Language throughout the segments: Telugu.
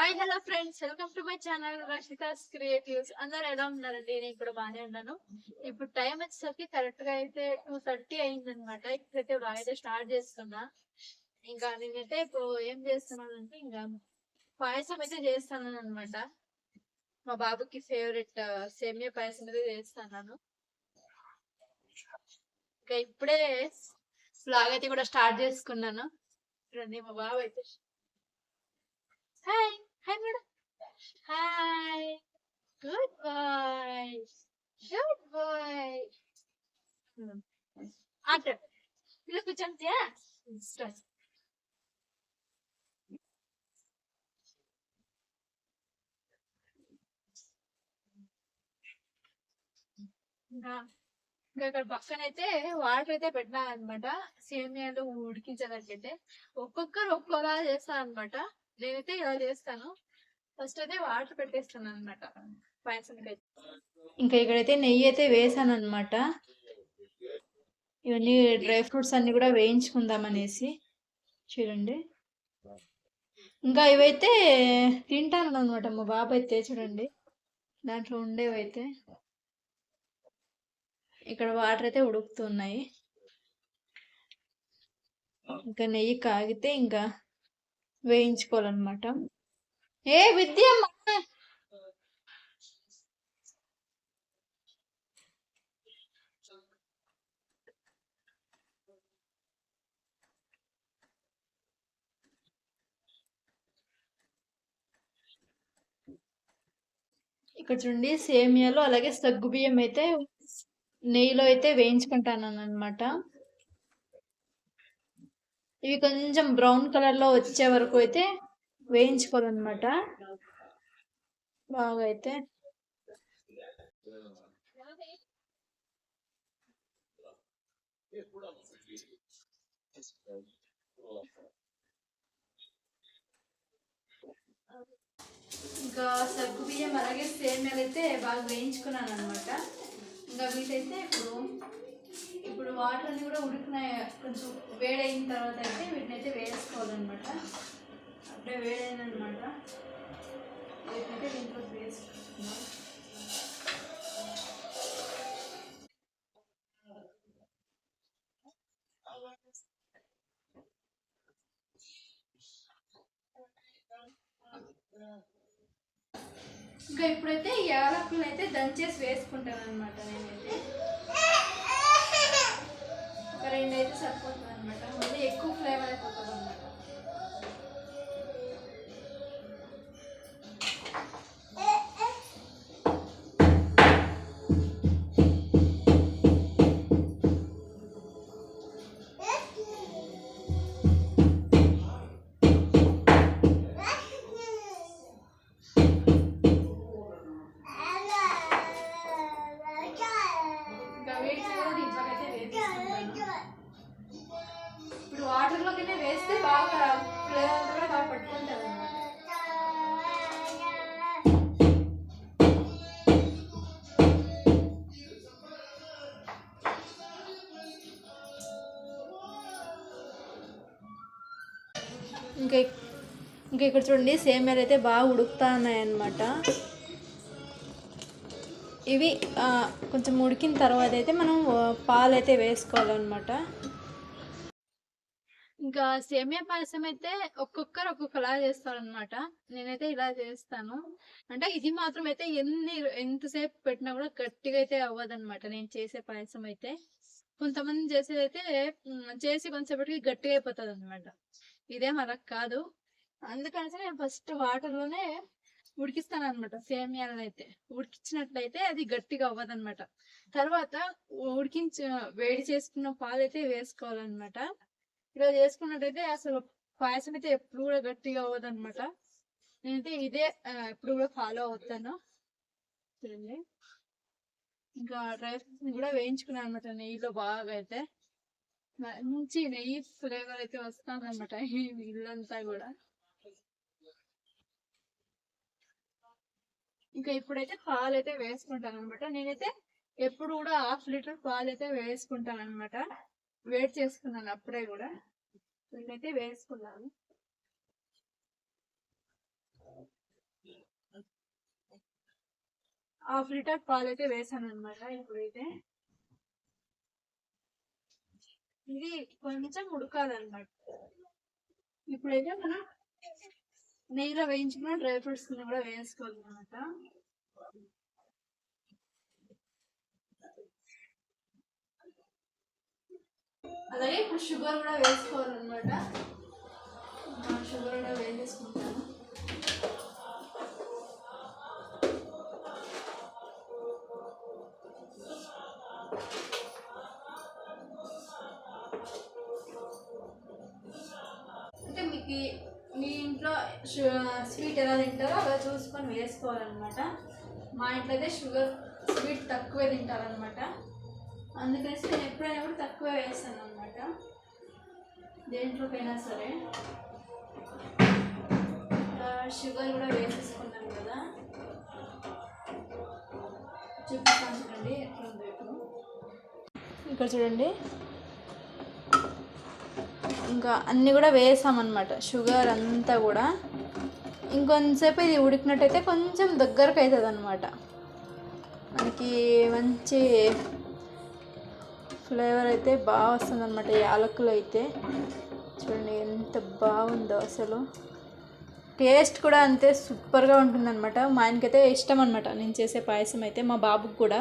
Hi hello friends. Welcome to my channel Rashita's creatives. అందరు ఎలా ఉన్నారండి? నేను ఇప్పుడు బాగానే ఉన్నాను. ఇప్పుడు టైం వచ్చేసరికి కరెక్ట్గా అయితే టూ థర్టీ అయింది అనమాట ఇప్పుడైతే vlog అయితే స్టార్ట్ చేస్తున్నా. ఇంకా నేనైతే ఇప్పుడు ఏం చేస్తున్నాను అంటే ఇంకా పాయసం అయితే చేస్తాను అనమాట మా బాబుకి ఫేవరెట్ సేమియా పాయసం అయితే చేస్తున్నాను. ఇంకా ఇప్పుడే బ్లాగ్ అయితే కూడా స్టార్ట్ చేసుకున్నాను. రండి మా బాబు అయితే. Hi! Hi madam hi good bye good bye ఆట ఇలా కూర్చోండియా ఇంకా ఇంకా ఇక్కడ పక్కన అయితే వాటర్ అయితే పెట్టినా అనమాట సేమియాలు ఉడికించడానికి అయితే ఒక్కొక్కరు ఒక్కోలా చేస్తాను అనమాట నేనైతే ఇలా చేస్తాను ఫస్ట్ అయితే వాటర్ పెట్టేస్తాను అనమాట పాయసానికి ఇంకా ఇక్కడైతే నెయ్యి అయితే వేసాను అనమాట ఇవన్నీ డ్రై ఫ్రూట్స్ అన్ని కూడా వేయించుకుందాం అనేసి. చూడండి. ఇంకా ఇవైతే తింటాను అనమాట మా బాబు అయితే చూడండి. దాంట్లో ఉండేవైతే. ఇక్కడ వాటర్ అయితే ఉడుకుతున్నాయి. ఇంకా నెయ్యి కాగితే ఇంకా వేయించుకోవాలన్నమాట. ఏ విద్య ఇక్కడ చూడండి సేమియాలో అలాగే సగ్గు బియ్యం అయితే నెయ్యిలో అయితే వేయించుకుంటాను అనమాట ఇవి కొంచెం బ్రౌన్ కలర్లో వచ్చే వరకు అయితే వేయించుకోవాలన్నమాట. బాగా అయితే ఇంకా సగ్గు బియ్యం అలాగే సేమియాలు అయితే బాగా వేయించుకున్నాను అనమాట ఇంకా వీటైతే ఇప్పుడు ఇప్పుడు వాటర్ అన్ని కూడా ఉడికినాయి. కొంచెం వేడైన తర్వాత అయితే వీటిని అయితే వేసుకోవాలన్నమాట. అప్పుడే వేడైందనమాట వీటినైతే దీంట్లో వేసుకుంటున్నాం ఇంకా ఇప్పుడైతే ఈ యాలకులను అయితే దంచేసి వేసుకుంటాను అనమాట నేనైతే. ఒక రెండు అయితే సరిపోతుంది అనమాట మళ్ళీ ఎక్కువ ఫ్లేవర్ అయిపోతుంది అనమాట ఇంకా ఇంకా ఇక్కడ చూడండి సేమియాలు అయితే బాగా ఉడుకుతా ఉన్నాయన్నమాట ఇవి కొంచెం ఉడికిన తర్వాత అయితే మనం పాలు అయితే వేసుకోవాలన్నమాట. ఇంకా సేమియా పాయసం అయితే ఒక్కొక్కరు ఒక్కొక్కలా చేస్తారనమాట నేనైతే ఇలా చేస్తాను. అంటే ఇది మాత్రం అయితే ఎన్ని ఎంతసేపు పెట్టినా కూడా గట్టిగా అయితే అవ్వదన్నమాట నేను చేసే పాయసం అయితే. కొంతమంది చేసేది అయితే చేసి కొంతసేపటికి గట్టిగా అయిపోతుంది అనమాట ఇదేం మనకు కాదు. అందుకని నేను ఫస్ట్ వాటర్లోనే ఉడికిస్తాను అనమాట సేమియాలను అయితే ఉడికించినట్లయితే అది గట్టిగా అవ్వదు అనమాట తర్వాత ఉడికించ వేడి చేసుకున్న పాలు అయితే వేసుకోవాలన్నమాట. ఇలా చేసుకున్నట్టయితే అసలు పాయసం అయితే ఎప్పుడు కూడా గట్టిగా అవ్వదు అనమాట నేనైతే ఇదే ఎప్పుడు కూడా ఫాలో అవుతాను. చూడండి ఇంకా డ్రై ఫ్రూట్స్ కూడా వేయించుకున్నాను అనమాట నెయ్యిలో బాగా అయితే. మంచి నెయ్యి ఫ్లేవర్ అయితే వస్తుందన్నమాట ఇల్లంతా కూడా. ఇంకా ఇప్పుడైతే పాలు అయితే వేసుకుంటాను అనమాట నేనైతే ఎప్పుడు కూడా హాఫ్ లీటర్ పాలు అయితే వేసుకుంటాను అనమాట వేడి చేసుకున్నాను అప్పుడే కూడా. నేనైతే వేసుకున్నాను. హాఫ్ లీటర్ పాలు అయితే వేసాను అనమాట ఇప్పుడైతే. ఇది కొంచెం ఉడకాలన్నమాట. ఇప్పుడైతే మనం నెయ్యిలో వేయించుకున్న డ్రై ఫ్రూట్స్ కూడా వేసుకోవాలన్నమాట. అలాగే ఇప్పుడు షుగర్ కూడా వేసుకోవాలన్నమాట. షుగర్ కూడా వేసేసుకుంటాను. స్వీట్ ఎలా తింటారో అలా చూసుకొని వేసుకోవాలన్నమాట. మా ఇంట్లో అయితే షుగర్ స్వీట్ తక్కువే తింటారనమాట అందుకనేసి నేను ఎప్పుడైనా కూడా తక్కువే వేస్తాను అనమాట దేంట్లోకైనా సరే. షుగర్ కూడా వేసేసుకున్నాను కదా. చూపిస్తాను చూడండి ఎట్లా ఇక్కడ చూడండి. ఇంకా అన్నీ కూడా వేసామన్నమాట. షుగర్ అంతా కూడా. ఇంకొంతసేపు ఇది ఉడికినట్టయితే కొంచెం దగ్గరకు అవుతుంది అనమాట మనకి మంచి ఫ్లేవర్ అయితే బాగా వస్తుంది అనమాట యాలకులు అయితే. చూడండి ఎంత బాగుందో అసలు. టేస్ట్ కూడా అంతే సూపర్గా ఉంటుందన్నమాట. మా ఆయనకైతే ఇష్టం అనమాట నేను చేసే పాయసం అయితే మా బాబుకి కూడా.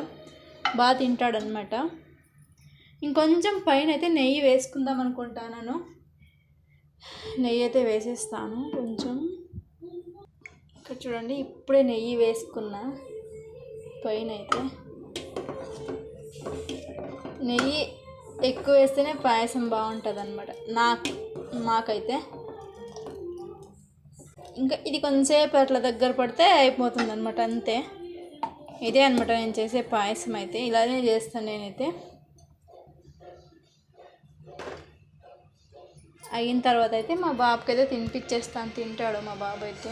బాగా తింటాడనమాట ఇంకొంచెం పైన అయితే నెయ్యి వేసుకుందాం అనుకుంటాను నెయ్యి అయితే వేసేస్తాను కొంచెం. ఇక్కడ చూడండి ఇప్పుడే నెయ్యి వేసుకున్నా పైన అయితే నెయ్యి ఎక్కువ వేస్తేనే పాయసం బాగుంటుంది అనమాట నాకు మాకైతే. ఇంకా ఇది కొంచెంసేపు అట్లా దగ్గర పడితే అయిపోతుంది అనమాట అంతే. ఇదే అనమాట నేను చేసే పాయసం అయితే ఇలానే చేస్తాను నేనైతే. అయిన తర్వాత అయితే మా బాబుకి అయితే తినిపించేస్తాను తింటాడు మా బాబు అయితే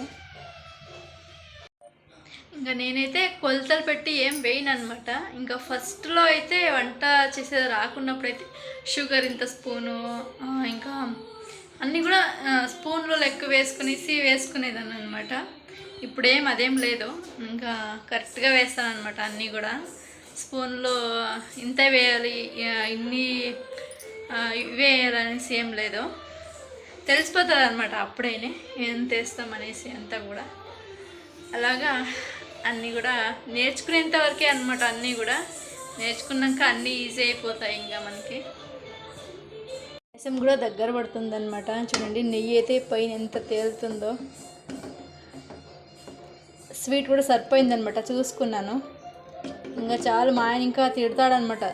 ఇంకా నేనైతే కొలతలు పెట్టి ఏం వేయను అనమాట ఇంకా ఫస్ట్లో అయితే వంట చేసేది రాకున్నప్పుడు అయితే షుగర్ ఇంత స్పూను ఇంకా అన్నీ కూడా స్పూన్లో లెక్క వేసుకునేసి వేసుకునేదాన్ని అనమాట ఇప్పుడేం అదేం లేదు. ఇంకా కరెక్ట్గా వేస్తాను అనమాట అన్నీ కూడా. స్పూన్లో ఇంత వేయాలి ఇన్ని వేయాలనేసి ఏం లేదు. తెలిసిపోతుంది అనమాట అప్పుడేనే ఎంత వేస్తాం అంతా కూడా. అలాగా అన్నీ కూడా నేర్చుకునేంత వరకే అనమాట అన్నీ కూడా. నేర్చుకున్నాక అన్నీ ఈజీ అయిపోతాయి ఇంకా మనకి. రసం కూడా దగ్గర పడుతుంది అనమాట చూడండి నెయ్యి అయితే పైన ఎంత తేలుతుందో. స్వీట్ కూడా సరిపోయిందనమాట చూసుకున్నాను. ఇంకా చాలు మా ఆయన ఇంకా తిడతాడనమాట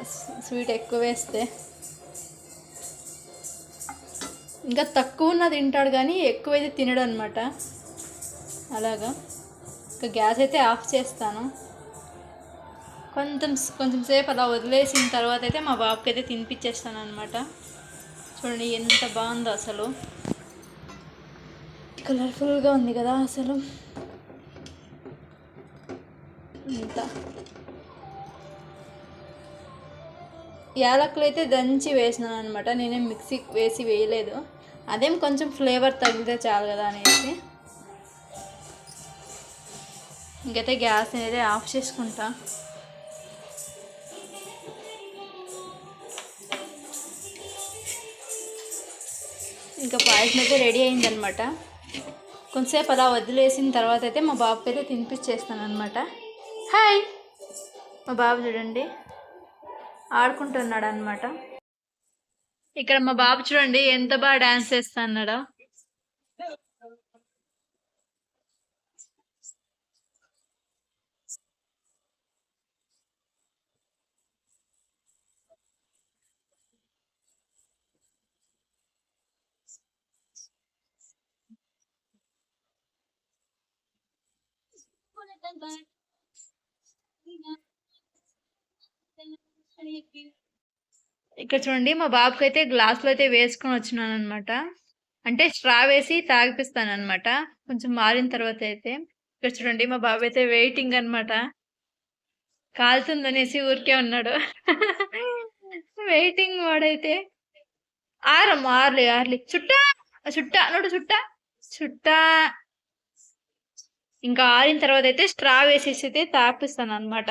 స్వీట్ ఎక్కువ వేస్తే. ఇంకా తక్కువ ఉన్న తింటాడు కానీ ఎక్కువైతే తినడు అనమాట అలాగా. ఇంకా గ్యాస్ అయితే ఆఫ్ చేస్తాను. కొంచెం కొంచెం సేపు అలా వదిలేసిన తర్వాత అయితే మా బాబుకి అయితే తినిపించేస్తాను అనమాట చూడండి ఎంత బాగుందో అసలు. కలర్ఫుల్గా ఉంది కదా అసలు. ఇంత. యాలకులు అయితే దంచి వేసినాను అనమాట నేనేం మిక్సీ వేసి వేయలేదు. అదేం కొంచెం ఫ్లేవర్ తగ్గితే చాలు కదా అనేసి. ఇంకైతే గ్యాస్ అయితే ఆఫ్ చేసుకుంటా. ఇంకా పాయసం అయితే రెడీ అయిందనమాట కొంతసేపు అలా వదిలేసిన తర్వాత అయితే మా బాబుకి అయితే తినిపించేస్తాను అనమాట హాయ్! మా బాబు చూడండి. ఆడుకుంటున్నాడు అనమాట ఇక్కడ మా బాబు చూడండి ఎంత బాగా డాన్స్ చేస్తున్నాడో. ఇక్కడ చూడండి మా బాబుకి అయితే గ్లాసులో అయితే వేసుకొని వచ్చినాను అనమాట అంటే స్ట్రా వేసి తాగిపిస్తాను అనమాట కొంచెం మారిన తర్వాత అయితే. ఇక్కడ చూడండి మా బాబు అయితే వెయిటింగ్ అనమాట కాలుతుందనేసి ఊరికే ఉన్నాడు. వెయిటింగ్ వాడైతే ఆరమ్మ ఆర్లే ఆర్లే. చుట్టా చుట్టా నోడు చుట్టా. చుట్టా. ఇంకా ఆరిన తర్వాత అయితే స్ట్రా వేసేసి అయితే తాపిస్తాను అనమాట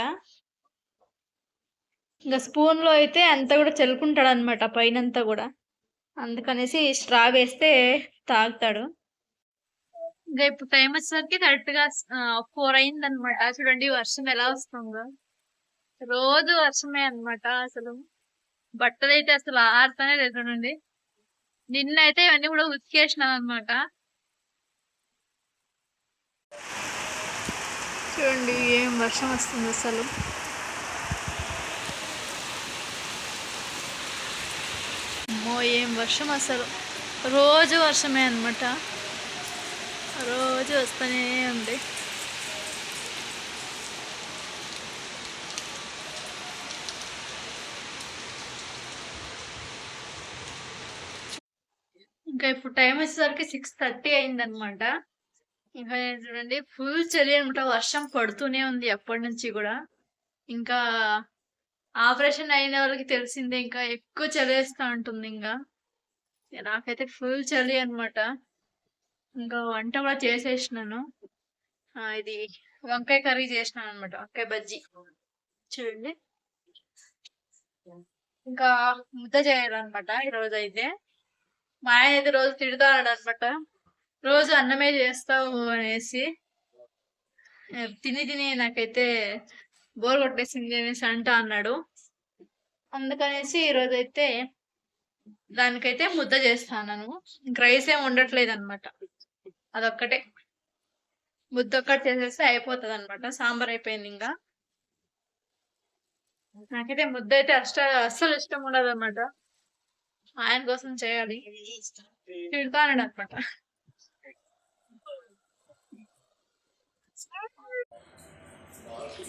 ఇంకా స్పూన్లో అయితే అంతా కూడా చల్లుకుంటాడు అనమాట పైనంతా కూడా. అందుకనేసి స్ట్రా వేస్తే తాగుతాడు. ఇంకా ఇప్పుడు టైం వచ్చేసరికి కరెక్ట్గా ఫోర్ అయింది అనమాట చూడండి వర్షం ఎలా వస్తుందో. రోజు వర్షమే అన్నమాట అసలు. బట్టలు అయితే అసలు ఆరుతానే లేదు చూడండి. నిన్న అయితే ఇవన్నీ కూడా ఉతికేసినాను అనమాట చూడండి ఏం వర్షం వస్తుంది అసలు. అమ్మో ఏం వర్షం అసలు. రోజు వర్షమే అన్నమాట. రోజు వస్తూనే ఉంది. ఇంకా ఇప్పుడు టైం వచ్చేసరికి సిక్స్ థర్టీ అయిందనమాట ఇంకా చూడండి ఫుల్ చలి అనమాట. వర్షం పడుతూనే ఉంది ఎప్పటి నుంచి కూడా. ఇంకా ఆపరేషన్ అయిన వాళ్ళకి తెలిసిందే ఇంకా ఎక్కువ చలి వేస్తూ ఉంటుంది ఇంకా. నాకైతే ఫుల్ చలి అన్నమాట ఇంకా వంట కూడా చేసేసినాను. ఆ, ఇది వంకాయ కర్రీ చేసినాను అనమాట వంకాయ బజ్జీ. చూడండి. ఇంకా ముద్ద చేయాలన్నమాట ఈరోజు అయితే మా ఆయన అయితే రోజు తిడతాడు అనమాట రోజు అన్నమే చేస్తావు అనేసి తిని తిని నాకైతే బోర్ కొట్టేసింది అనేసి అంట అన్నాడు. అందుకనేసి ఈరోజు అయితే దానికైతే ముద్ద చేస్తాను ఇంక రైస్ ఏం ఉండట్లేదు అనమాట అదొక్కటే. ముద్ద ఒక్కటి చేసేస్తే అయిపోతుంది అనమాట సాంబార్ అయిపోయింది ఇంకా. నాకైతే ముద్ద అయితే అష్ట అస్సలు ఇష్టం ఉండదు అనమాట ఆయన కోసం చేయాలి. తిడతాడు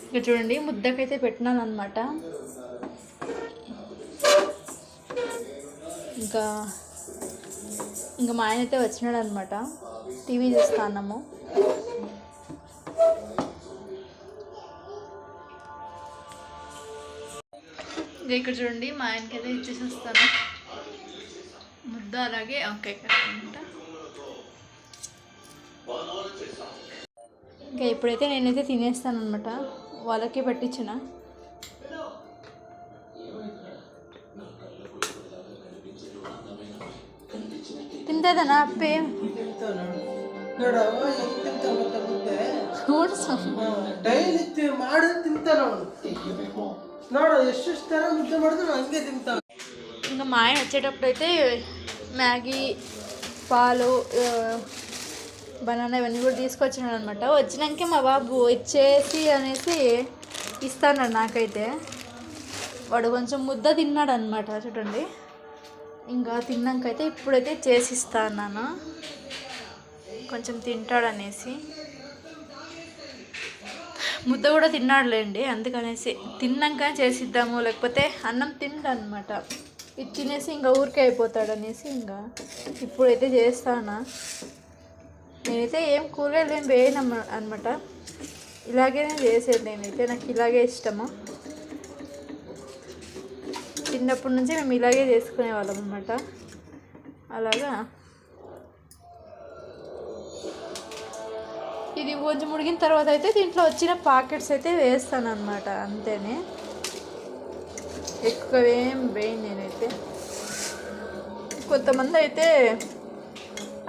ఇక చూడండి ముద్దకైతే పెట్టినాను అనమాట ఇంకా ఇంకా మా ఆయన అయితే వచ్చినాడు అనమాట టీవీ చూస్తా ఇక్కడ చూడండి మా ఆయనకి అయితే ఇచ్చేసి వస్తాను ముద్ద అలాగే ఓకే కర్రీ అనమాట ఇంకా ఇప్పుడైతే నేనైతే తినేస్తాను అనమాట వాళ్ళకి పట్టించిన తింటదనా అప్పే ನೋಡವ ಹೆಂಗ್ ತಿಂತಾನ ಗೊತ್ತಾ ಮುದ್ದೆ ನೋಡು ಸ್ವಾಮಿ. ಡೈಲಿ ಮಾಡಿ ತಿಂತಾನ ಅವನು ನೋಡು ಎಷ್ಟೆಷ್ಟು ತರ ಮುದ್ದೆ ಮಾಡಿದ್ರು ಹಂಗೆ ತಿಂತಾನ ఇంకా మా ఆయన వచ్చేటప్పుడు అయితే మ్యాగీ పాలు ఆ, బనానా ఇవన్నీ కూడా తీసుకొచ్చినాడు అనమాట వచ్చినాకే మా బాబు ఇచ్చేసి అనేసి ఇస్తాడు నాకైతే. వాడు కొంచెం ముద్ద తిన్నాడు అనమాట చూడండి. ఇంకా తిన్నాకైతే ఇప్పుడైతే చేసి ఇస్తాను కొంచెం తింటాడు అనేసి. ముద్ద కూడా తిన్నాడులేండి అందుకనేసి తిన్నాక చేసిద్దాము లేకపోతే అన్నం తిండు అనమాట ఇది తినేసి ఇంకా ఊరికే అయిపోతాడు అనేసి ఇంకా ఇప్పుడైతే చేస్తానా. నేనైతే ఏం కూరగాయలు ఏం వేయను అనమాట ఇలాగే చేసేది నేనైతే. నాకు ఇలాగే ఇష్టము. చిన్నప్పటి నుంచి మేము ఇలాగే చేసుకునే వాళ్ళం అనమాట అలాగా? ఇది కొంచెం ఉడికిన తర్వాత అయితే దీంట్లో వచ్చిన పాకెట్స్ అయితే వేస్తాను అనమాట అంతేనే. ఎక్కువ ఏం వేయను నేనైతే. కొంతమంది అయితే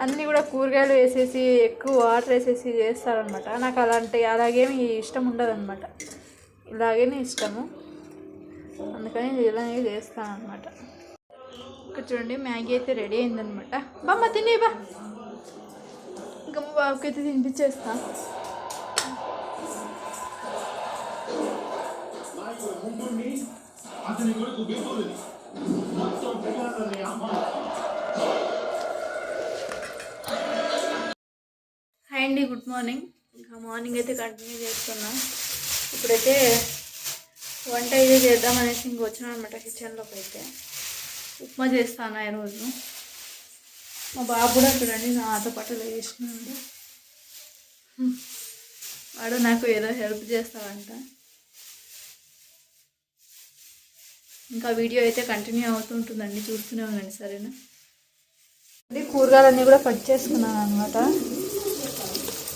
అన్నీ కూడా కూరగాయలు వేసేసి ఎక్కువ వాటర్ వేసేసి చేస్తారనమాట నాకు అలాంటి అలాగేమి ఇష్టం ఉండదన్నమాట. ఇలాగేనే ఇష్టము. అందుకని ఇలాగే చేస్తాను అనమాట ఇక్కడ చూడండి మ్యాగీ అయితే రెడీ అయిందనమాట బామ్మ తినే బా. ఇంకా మా బాబుకి అయితే తినిపించేస్తా హాయ్ అండి గుడ్ మార్నింగ్. ఇంకా మార్నింగ్ అయితే కంటిన్యూ చేస్తున్నాం. ఇప్పుడైతే వంట అయితే చేద్దామనేసి ఇంక వచ్చాను అనమాట కిచెన్లోకి అయితే. ఉప్మా చేస్తాను ఈరోజు మా బాబు కూడా చూడండి నాతో పాటు లేచినాడు వాడు నాకు ఏదో హెల్ప్ చేస్తాడంట. ఇంకా వీడియో అయితే కంటిన్యూ అవుతుంటుందండి చూస్తూనే ఉండండి సరేనా? కూరగాయలన్నీ కూడా కట్ చేసుకున్నాను అనమాట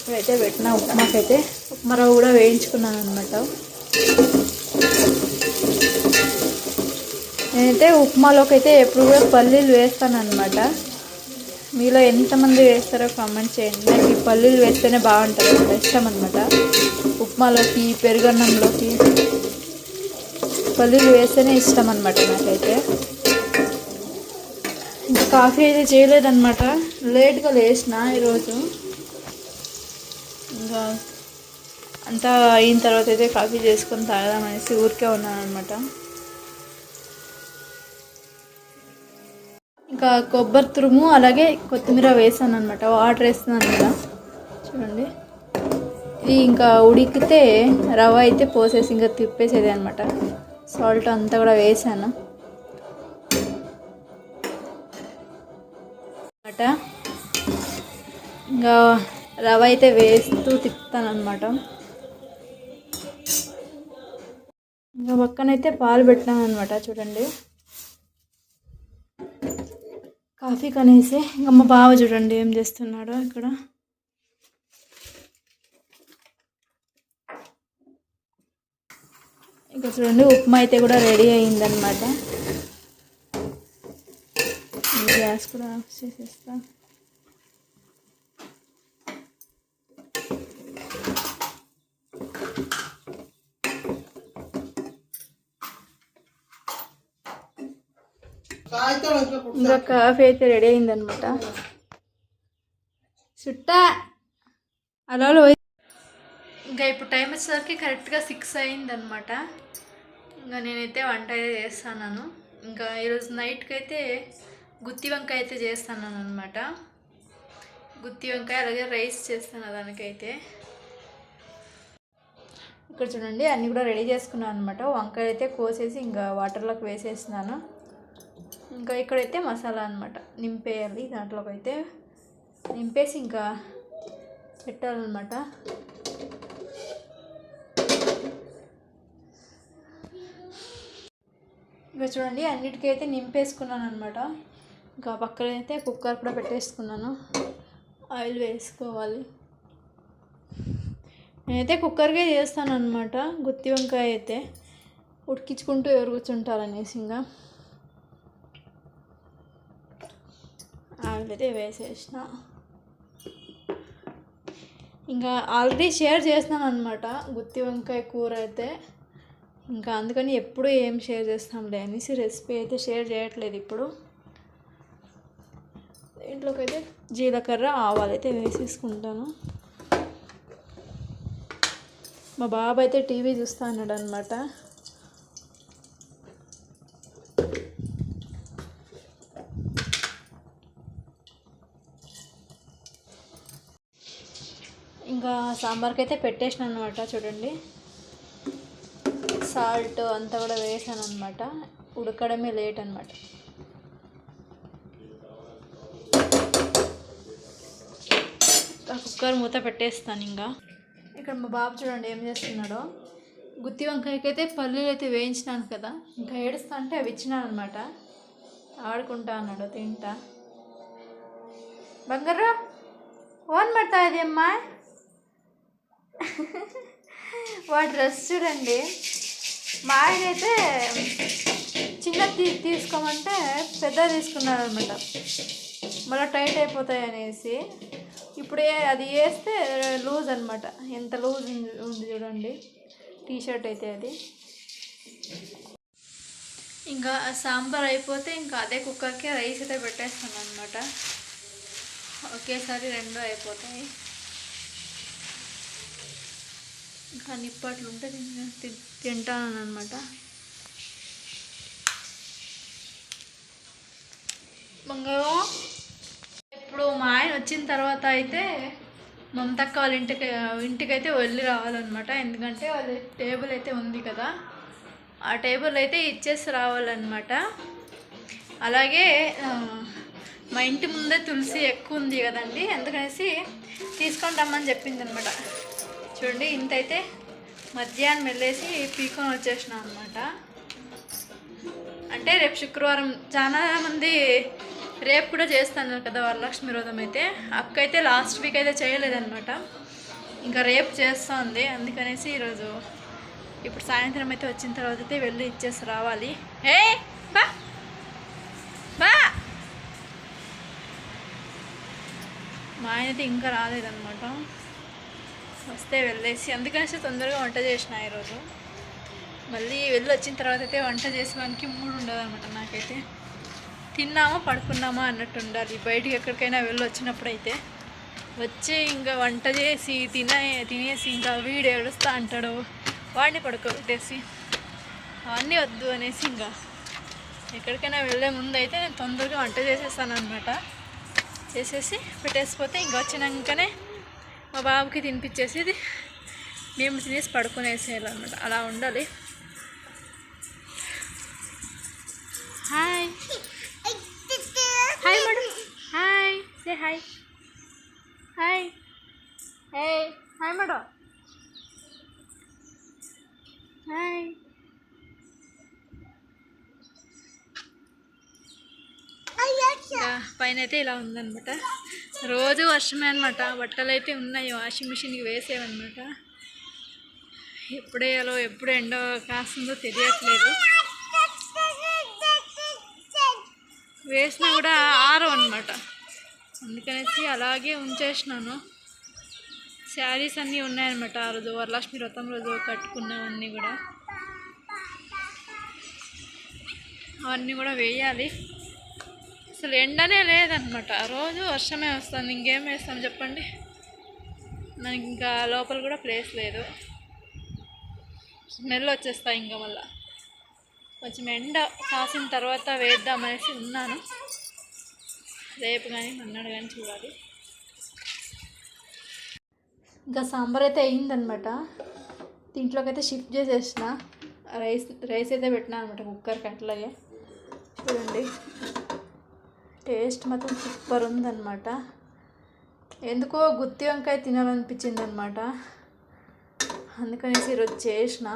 ఇక్కడైతే పెట్టిన ఉప్మాకైతే ఉప్మా రవ్వ కూడా వేయించుకున్నాను అనమాట నేనైతే ఉప్మాలోకి అయితే ఎప్పుడు కూడా పల్లీలు వేస్తాను అనమాట మీలో ఎంతమంది వేస్తారో కామెంట్ చేయండి. నాకు ఈ పల్లీలు వేస్తేనే బాగుంటుంది. అనమాట ఇష్టం అనమాట ఉప్మాలోకి పెరుగన్నంలోకి పల్లీలు వేస్తేనే ఇష్టం అనమాట నాకైతే. ఇంకా కాఫీ అయితే చేయలేదన్నమాట. లేట్గా లేచిన ఈరోజు. ఇంకా అంతా అయిన తర్వాత అయితే కాఫీ చేసుకొని తాగదామనేసి ఊరికే ఉన్నాను అనమాట ఇంకా కొబ్బరి తురుము అలాగే కొత్తిమీర వేసాను అనమాట వాటర్ వేస్తున్నాను కదా. చూడండి. ఇది ఇంకా ఉడికితే రవ్వ అయితే పోసేసి ఇంకా తిప్పేసేది అనమాట సాల్ట్ అంతా కూడా వేసాను. అనమాట ఇంకా రవ్వ అయితే వేస్తూ తిప్పుతాను అనమాట ఇంకా పక్కనైతే పాలు పెట్టాను అనమాట చూడండి. కాఫీ కనేసి ఇంకా మా బావ చూడండి ఏం చేస్తున్నాడో ఇక్కడ. ఇంకా చూడండి ఉప్మా అయితే కూడా రెడీ అయిందనమాట గ్యాస్ కూడా ఆఫ్ చేసేస్తాను ఇంకా కాఫీ అయితే రెడీ అయిందనమాట. చుట్టా అలా ఇంకా ఇప్పుడు టైం వచ్చేసరికి కరెక్ట్గా సిక్స్ అయిందనమాట. ఇంకా నేనైతే వంట అయితే చేస్తాను ఇంకా ఈరోజు నైట్కి అయితే గుత్తి వంకాయ అయితే చేస్తాను అనమాట. గుత్తి వంకాయ అలాగే రైస్ చేస్తాను దానికైతే. ఇక్కడ చూడండి అన్నీ కూడా రెడీ చేసుకున్నాను అనమాట. వంకాయ అయితే కోసేసి ఇంకా వాటర్లోకి వేసేస్తున్నాను. ఇంకా ఇక్కడైతే మసాలా అనమాట నింపేయాలి. దాంట్లోకి అయితే నింపేసి ఇంకా పెట్టాలన్నమాట. ఇంకా చూడండి అన్నిటికైతే నింపేసుకున్నాను అనమాట ఇంకా పక్కన అయితే కుక్కర్ కూడా పెట్టేసుకున్నాను. ఆయిల్ వేసుకోవాలి. నేనైతే కుక్కర్కే చేస్తాను అనమాట గుత్తి వంకాయ అయితే ఉడికించుకుంటూ ఎవరు కూర్చుంటారనేసి ఇంకా. ఆయిల్ అయితే వేసేసిన. ఇంకా ఆల్రెడీ షేర్ చేసినాను అనమాట గుత్తి వంకాయ కూర అయితే. ఇంకా అందుకని ఎప్పుడు ఏం షేర్ చేస్తాంలే అనేసి రెసిపీ అయితే షేర్ చేయట్లేదు ఇప్పుడు. ఇంట్లోకి అయితే జీలకర్ర ఆవాలు అయితే వేసేసుకుంటాను. మా బాబు అయితే టీవీ చూస్తా అన్నాడు అనమాట ఇంకా సాంబార్కి అయితే పెట్టేసినాను అనమాట చూడండి. సాల్ట్ అంతా కూడా వేసాను అనమాట ఉడకడమే లేట్ అనమాట కుక్కర్ మూత పెట్టేస్తాను ఇంకా. ఇక్కడ మా బాబు చూడండి ఏం చేస్తున్నాడో. గుత్తి వంకాయకైతే పల్లీలు అయితే వేయించినాను కదా. ఇంకా ఏడుస్తా అంటే అవి ఇచ్చినాను అనమాట ఆడుకుంటా అన్నాడు తింటా. బంగారు ఓన్ పడతా అమ్మాయి? వా డ్రెస్ చూడండి. మా ఆయన అయితే చిన్న తీ తీసుకోమంటే పెద్ద తీసుకున్నాడు అనమాట మళ్ళీ టైట్ అయిపోతాయి అనేసి. ఇప్పుడు అది వేస్తే లూజ్ అనమాట ఎంత లూజ్ ఉంది చూడండి. టీషర్ట్ అయితే అది. ఇంకా సాంబార్ అయిపోతే ఇంకా అదే కుక్కర్కి రైస్ అయితే పెట్టేస్తాను అనమాట ఒకేసారి రెండు అయిపోతాయి. ఇంకా నిప్పట్లు ఉంటే నేను తిన్- తింటాను అనమాట బంగారం ఇప్పుడు మా ఆయన వచ్చిన తర్వాత అయితే మమతక్క వాళ్ళ ఇంటికి ఇంటికి అయితే వెళ్ళి రావాలన్నమాట. ఎందుకంటే వాళ్ళ టేబుల్ అయితే ఉంది కదా. ఆ టేబుల్ అయితే ఇచ్చేసి రావాలన్నమాట. అలాగే మా ఇంటి ముందే తులసి ఎక్కువ ఉంది కదండి. అందుకనేసి తీసుకొని రమ్మని చెప్పింది అనమాట చూడండి ఇంత అయితే మధ్యాహ్నం వెళ్ళేసి పీకొని వచ్చేసిన అనమాట అంటే రేపు శుక్రవారం చాలామంది రేపు కూడా చేస్తాను కదా వరలక్ష్మి వ్రతం అయితే. అక్కయితే లాస్ట్ వీక్ అయితే చేయలేదన్నమాట. ఇంకా రేపు చేస్తుంది. అందుకనేసి ఈరోజు ఇప్పుడు సాయంత్రం అయితే వచ్చిన తర్వాత అయితే వెళ్ళి ఇచ్చేసి రావాలి. ఏ బా బా. మా ఆయన అయితే ఇంకా రాలేదన్నమాట. వస్తే వెళ్ళేసి అందుకనేసి తొందరగా వంట చేసిన ఈరోజు మళ్ళీ వెళ్ళి వచ్చిన తర్వాత అయితే వంట చేసేవానికి మూడు ఉండదు అనమాట నాకైతే. తిన్నామా పడుకున్నామా అన్నట్టు ఉండాలి. బయటికి ఎక్కడికైనా వెళ్ళి వచ్చినప్పుడు అయితే వచ్చి ఇంకా వంట చేసి తినే తినేసి ఇంకా వీడు ఏడుస్తా అంటాడు. వాడిని పడుకోబెట్టేసి. అవన్నీ వద్దు అనేసి ఇంకా ఎక్కడికైనా వెళ్ళే ముందు అయితే నేను తొందరగా వంట చేసేస్తాను అనమాట చేసేసి పెట్టేసిపోతే ఇంకా వచ్చినాకనే మా బాబుకి తినిపించేసి మేము తినేసి పడుకునేసేయాలన్నమాట. అలా ఉండాలి. Hi. Hi madam. Hi. Say hi hi. Hey hi madam. Hi. పైన అయితే ఇలా ఉందనమాట రోజు వర్షమే అనమాట బట్టలు అయితే ఉన్నాయి వాషింగ్ మిషన్కి వేసేవన్నమాట. ఎప్పుడేయాలో ఎప్పుడు ఎండ కాస్తుందో తెలియట్లేదు. వేసినా కూడా ఆరు అనమాట అందుకనేసి అలాగే ఉంచేసినాను. శారీస్ అన్నీ ఉన్నాయన్నమాట ఆ రోజు. వరలక్ష్మి వ్రతం రోజు కట్టుకున్నవన్నీ కూడా. అవన్నీ కూడా వేయాలి. అసలు ఎండనే లేదనమాట. రోజు వర్షమే వస్తుంది ఇంకేం వేస్తాం చెప్పండి? మనకి ఇంకా లోపల కూడా ప్లేస్ లేదు. స్మెల్ వచ్చేస్తాయి ఇంకా మళ్ళా. కొంచెం ఎండ కాసిన తర్వాత వేద్దామనేసి ఉన్నాను. రేపు కానీ మన్నాడు కానీ చూడాలి. ఇంకా సాంబార్ అయితే అయిందనమాట. దీంట్లోకి అయితే షిఫ్ట్ చేసేసిన. రైస్ రైస్ అయితే పెట్టినా అనమాట కుక్కర్కి అట్లాగే. చూడండి. టేస్ట్ మాత్రం సూపర్ ఉందన్నమాట. ఎందుకో గుత్తి వంకాయ తినాలనిపించింది అనమాట అందుకనేసి ఈరోజు చేసిన.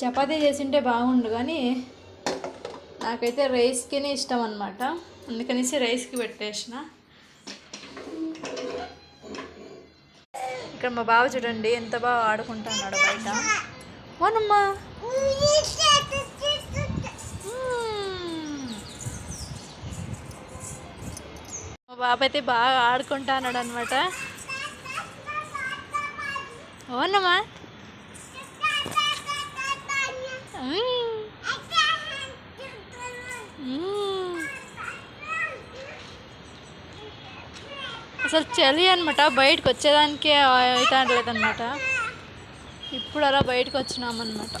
చపాతీ చేసింటే బాగుండు కానీ నాకైతే రైస్కినే ఇష్టం అనమాట అందుకనేసి రైస్కి పెట్టేసిన. ఇక్కడ మా బావ చూడండి ఎంత బాగా ఆడుకుంటున్నాడు బయట. ఓనమ్మా మ్మ్. మా బాబు అయితే బాగా ఆడుకుంటున్నాడు అనమాట అవునమ్మా. అసలు చలి అనమాట బయటకు వచ్చేదానికే అవుతాడలేదన్నమాట ఇప్పుడు అలా బయటకు వచ్చినామన్నమాట.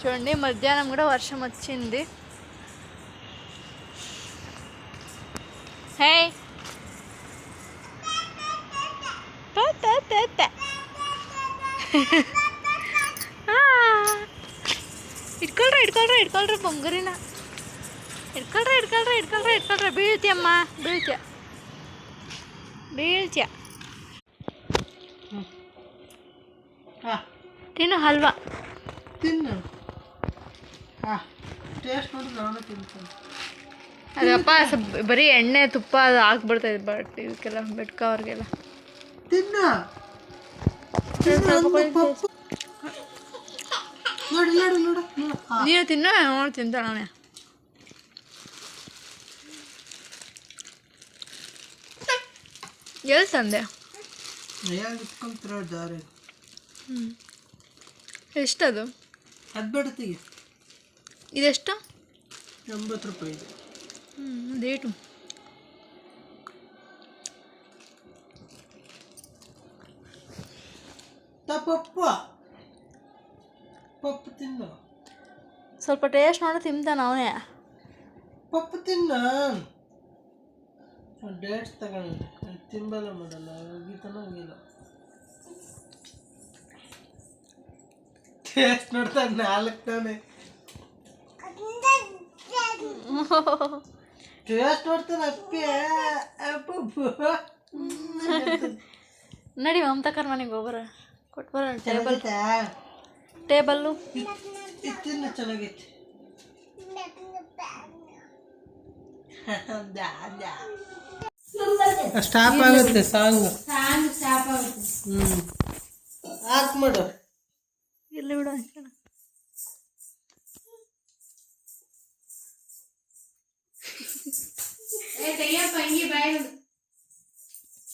చూడండి మధ్యాహ్నం కూడా వర్షం వచ్చింది. హే ಅದಪ್ಪ ಬರೀ ಎಣ್ಣೆ ತುಪ್ಪ ಅದು ಹಾಕ್ಬಿಡ್ತೈತೆ ಬಟ್ ಇದಕ್ಕೆಲ್ಲ ಬೆಟ್ಕ ಅವ್ರಿಗೆಲ್ಲ. ತಿನ್ನು. ನೀನು ತಿನ್ನ ನೋಡಿ ತಿಂತಾಳೆ ಎಲ್ಲಿ ತಂದೆ ಎಷ್ಟದು? ಹದಿನೆಂಟು ಇದೆಷ್ಟು? ಎಂಬತ್ತು ರೂಪಾಯಿ ಇದೆ ಹ್ಞೂ ರೇಟು ತಾ ಪಪ್ಪು ಪಪ್ಪು ತಿನ್ನು ಸ್ವಲ್ಪ ಟೇಸ್ಟ್ ನೋಡಿ ತಿಂತಾನ ಅವನೇ ಪಪ್ಪು ತಿನ್ನ ಡೇಟ್ಸ್ ತಗೊಂಡು ತಿಂಬಲ್ಲ ಮಾಡಲ್ಲ ಹೋಗಿತಾನ ಹೋಗಿಲ್ಲ ಟೇಸ್ಟ್ ನೋಡ್ತಾ ನಾಲ್ಕು ತಾನೆ ಟೇಸ್ಟ್ ನೋಡ್ತಾನೆ ಅಪ್ಪಿ. ಅಪ್ಪು ನಡಿ ಮಮತಾಕರ್ ಮನೆಗೆ ಹೋಗ್ಬರ. ಬರೋಣ ಟೇಬಲ್ ಟೇಬಲ್ಲು. ಇತ್ತಿನ ಚೆನ್ನಾಗೈತಿ. ಸ್ಟಾಪ್ ಆಗುತ್ತೆ ಸಾಂಗ್. ಸಾಂಗ್ ಸ್ಟಾಪ್ ಆಗುತ್ತೆ ಹ್ಞೂ ಹಾಕ್ ಮಾಡು. ಇಲ್ಲಿ ಬಿಡು તૈયાર પંગી ભાઈ